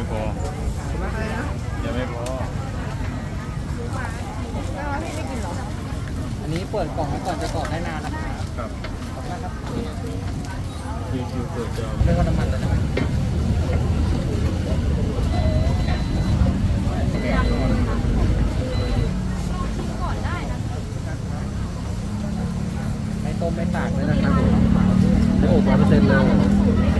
ไม่พอยังไม่พออันนี้เปิดกล่องไว้ก่อนจะกรอบได้นานนะครับครับขอบคุณครับคิวคิวเปิดจองเรื่องน้ำมันแล้วนะไม่ต้มไม่ตากเลยนะครับผมไม่อบร้อยเปอร์เซ็นต์เลย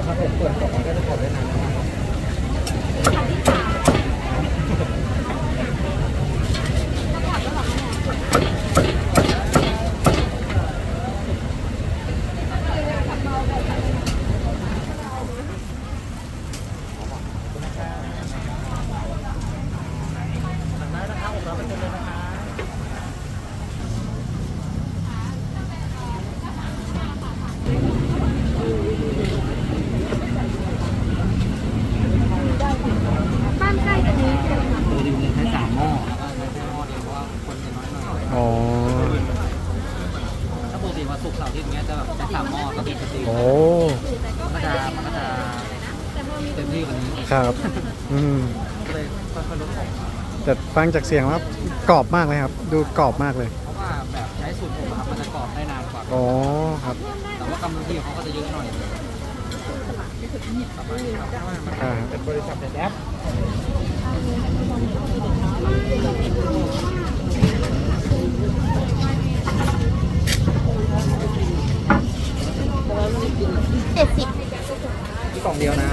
นะครับผมเปิดกล่องมันก็จะกดได้นะครับสั่งได้นะครับผมรับไปเลยนะครับ บ้านใกล้ตรงนี้ใช่ไหมคะปกติมันใช้สามหม้อแล้วก็ใช้แค่หม้อเดียวเพราะว่าคนจะน้อยหน่อยอ๋อถ้าปกติวันศุกร์เสาร์อาที่อย่างเงี้ยจะแบบใช้สามหม้อก็เป็นปกติโอ้มันก็จะมันก็จะแต่พอมีเต็มที่กว่านี้ครับ อืมก็เลยค่อยๆลดของแต่ฟังจากเสียงแล้วกรอบมากเลยครับ ดูกรอบมากเลย เพราะว่าแบบใช้สูตรผมอะครับมันจะกรอบได้นานกว่า อ๋อครับ แต่ว่ากำลังที่ของเขาก็จะเยอะหน่อย เป็นบริษัทเจ็ดสิบกล่องเดียวนะ